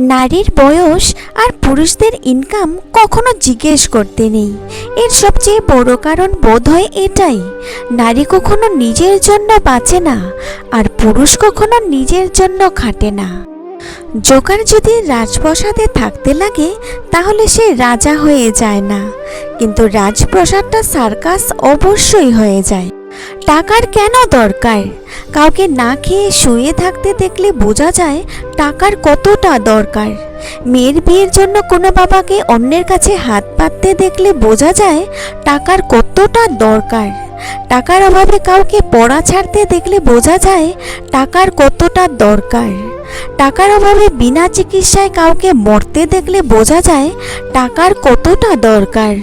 নারীর বয়স আর পুরুষদের ইনকাম কখনো জিজ্ঞেস করতে নেই। এর সবচেয়ে বড় কারণ বোধ হয় এটাই, নারী কখনো নিজের জন্য বাঁচে না আর পুরুষ কখনো নিজের জন্য খাটে না। জোকার যদি রাজপ্রসাদে থাকতে লাগে, তাহলে সে রাজা হয়ে যায় না। কিন্তু রাজপ্রসাদটা সার্কাস অবশ্যই হয়ে যায়। টাকার কেন দরকার? কাউকে না খেয়ে শুয়ে থাকতে দেখলে বোঝা যায় টাকার কতটা দরকার। মেয়ের বিয়ের জন্য কোনো বাবাকে অন্যের কাছে হাত পাততে দেখলে বোঝা যায় টাকার কতটা দরকার। টাকার অভাবে কাউকে পড়া ছাড়তে দেখলে বোঝা যায় টাকার কতটা দরকার। টাকার অভাবে বিনা চিকিৎসায় কাউকে মরতে দেখলে বোঝা যায় টাকার কতটা দরকার।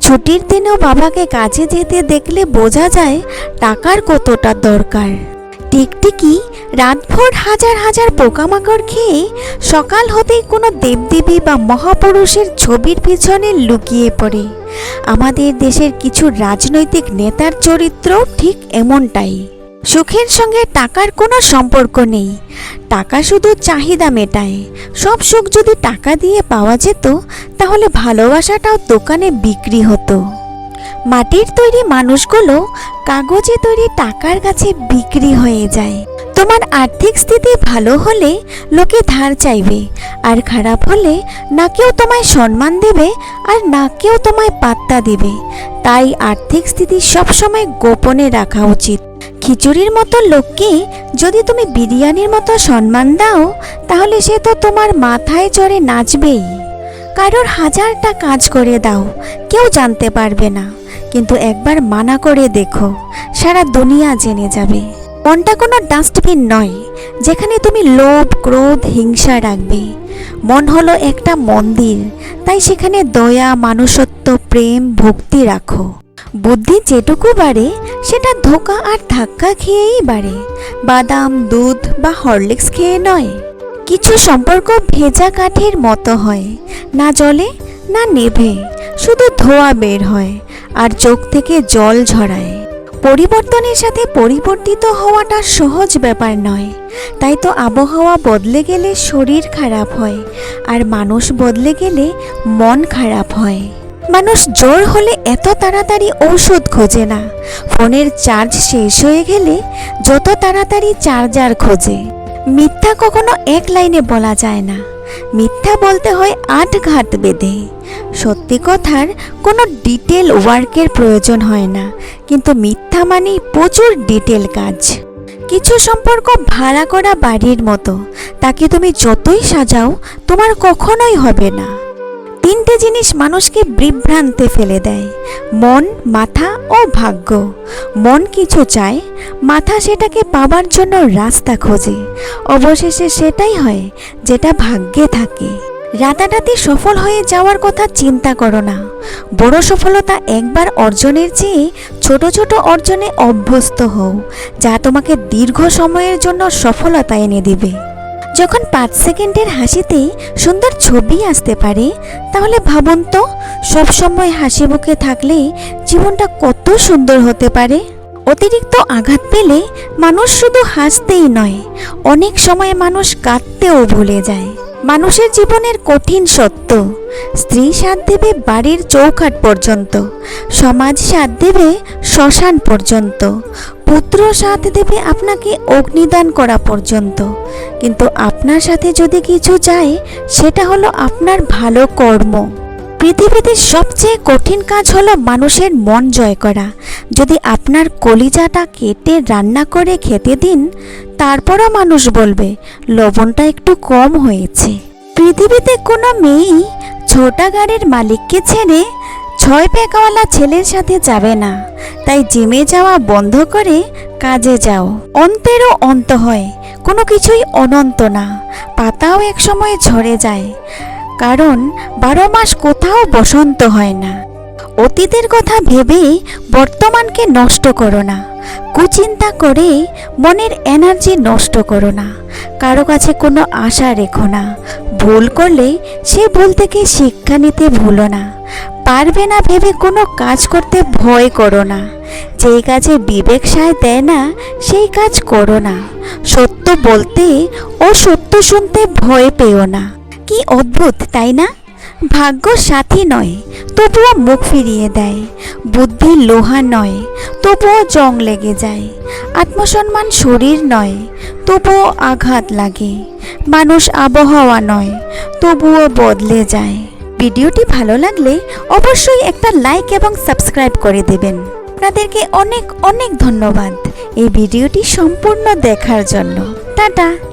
ছুটির দিনেও বাবাকে কাজে যেতে দেখলে বোঝা যায় টাকার কতটা দরকার। টিকটিকি রাতভর হাজার হাজার পোকামাকড় খেয়ে সকাল হতেই কোনো দেবদেবী বা মহাপুরুষের ছবির পিছনে লুকিয়ে পড়ে। আমাদের দেশের কিছু রাজনৈতিক নেতার চরিত্র ঠিক এমনটাই। সুখের সঙ্গে টাকার কোনো সম্পর্ক নেই। টাকা শুধু চাহিদা মেটায়। সব সুখ যদি টাকা দিয়ে পাওয়া যেত, তাহলে ভালোবাসাটাও দোকানে বিক্রি হতো। মাটির তৈরি মানুষগুলো কাগজে তৈরি টাকার কাছে বিক্রি হয়ে যায়। তোমার আর্থিক স্থিতি ভালো হলে লোকে ধার চাইবে, আর খারাপ হলে না কেউ তোমায় সম্মান দেবে, আর না কেউ তোমায় পাত্তা দেবে। তাই আর্থিক স্থিতি সবসময় গোপনে রাখা উচিত। খিচুড়ির মতো লোককে যদি তুমি বিরিয়ানির মতো সম্মান দাও, তাহলে সে তো তোমার মাথায় চড়ে নাচবেই। কারোর হাজারটা কাজ করে দাও, কেউ জানতে পারবে না। কিন্তু একবার মানা করে দেখো, সারা দুনিয়া জেনে যাবে। মনটা কোনো ডাস্টবিন নয়, যেখানে তুমি লোভ, ক্রোধ, হিংসা রাখবে। মন হলো একটা মন্দির, তাই সেখানে দয়া, মানুষত্ব, প্রেম, ভক্তি রাখো। বুদ্ধি যেটুকু বাড়ে, সেটা ধোকা আর ধাক্কা খেয়েই বাড়ে। বাদাম, দুধ বা হরলিক্স খেয়ে নয়। কিছু সম্পর্ক ভেজা কাঠের মতো হয়। না জলে, না নেভে। শুধু ধোয়া বের হয় আর চোখ থেকে জল ঝরায়। পরিবর্তনের সাথে পরিবর্তিত হওয়াটা সহজ ব্যাপার নয়। তাই তো আবহাওয়া বদলে গেলে শরীর খারাপ হয় আর মানুষ বদলে গেলে মন খারাপ হয়। মানুষ জ্বর হলে এত তাড়াতাড়ি ঔষধ খোঁজে না। ফোনের চার্জ শেষ হয়ে গেলে যত তাড়াতাড়ি চার্জার খোঁজে। মিথ্যা কখনো এক লাইনে বলা যায় না। মিথ্যা বলতে হয় আট ঘাট বেঁধে। সত্যি কথার কোনো ডিটেল ওয়ার্কের প্রয়োজন হয় না, কিন্তু মিথ্যা মানেই প্রচুর ডিটেল কাজ। কিছু সম্পর্ক ভাড়া করা বাড়ির মতো, তাকে তুমি যতই সাজাও, তোমার কখনোই হবে না। তিনটে জিনিস মানুষকে বিভ্রান্তে ফেলে দেয়, মন, মাথা ও ভাগ্য। মন কিছু চায়, মাথা সেটাকে পাবার জন্য রাস্তা খোঁজে। অবশেষে সেটাই হয় যেটা ভাগ্যে থাকে। রাতারাতি সফল হয়ে যাওয়ার কথা চিন্তা করো না। বড় সফলতা একবার অর্জনের চেয়ে ছোট ছোট অর্জনে অভ্যস্ত হও, যা তোমাকে দীর্ঘ সময়ের জন্য সফলতা এনে দিবে। যখন পাঁচ সেকেন্ডের হাসিতেই সুন্দর ছবি আসতে পারে, তাহলে ভাবুন তো সবসময় হাসি মুখে থাকলে জীবনটা কত সুন্দর হতে পারে। অতিরিক্ত আঘাত পেলে মানুষ শুধু হাসতেই নয়, অনেক সময় মানুষ কাঁদতেও ভুলে যায়। মানুষের জীবনের কঠিন সত্য। স্ত্রী সাথ দেবে বাড়ির চৌকাট পর্যন্ত। সমাজ সাথ দেবে শ্মশান পর্যন্ত। পুত্র সাথ দেবে আপনাকে অগ্নিদান করা পর্যন্ত। কিন্তু আপনার সাথে যদি কিছু চায় সেটা হলো আপনার ভালো কর্ম। পৃথিবীতে সবচেয়ে কঠিন কাজ হলো মানুষের মন জয় করা। যদি আপনার কলিজাটা কেটে রান্না করে খেতে দিন, তারপরও মানুষ বলবে, লবণটা একটু কম হয়েছে। পৃথিবীতে কোনো মেয়েই ছোটা গাড়ির মালিককে ছেড়ে ছয় পেকাওয়ালা ছেলের সাথে যাবে না। তাই জিমে যাওয়া বন্ধ করে কাজে যাও। অন্তেরও অন্ত হয়, কোনো কিছুই অনন্ত না। পাতাও একসময় ঝরে যায়। কারণ বারো মাস কোথাও বসন্ত হয় না। অতীতের কথা ভেবে বর্তমানকে নষ্ট করো না। কুচিন্তা করে মনের এনার্জি নষ্ট করো না। কারও কাছে কোনো আশা রেখো না। ভুল করলে সে ভুল থেকে শিক্ষা নিতে ভুলো না। পারবে না ভেবে কোনো কাজ করতে ভয় করো না। যেই কাজে বিবেক সায় দেয় না, সেই কাজ করো না। সত্য বলতে ও সত্য শুনতে ভয় পেও না। কি অদ্ভুত, তাই না? ভাগ্য সাথী নয়, তবুও মুখ ফিরিয়ে দেয়। বুদ্ধি লোহা নয়, তবুও জং লেগে যায়। আত্মসম্মান শরীর নয়, তবুও আঘাত লাগে। মানুষ আবহাওয়া নয়, তবুও বদলে যায়। ভিডিওটি ভালো লাগলে অবশ্যই একটা লাইক এবং সাবস্ক্রাইব করে দেবেন। আপনাদেরকে অনেক অনেক ধন্যবাদ এই ভিডিওটি সম্পূর্ণ দেখার জন্য। টাটা!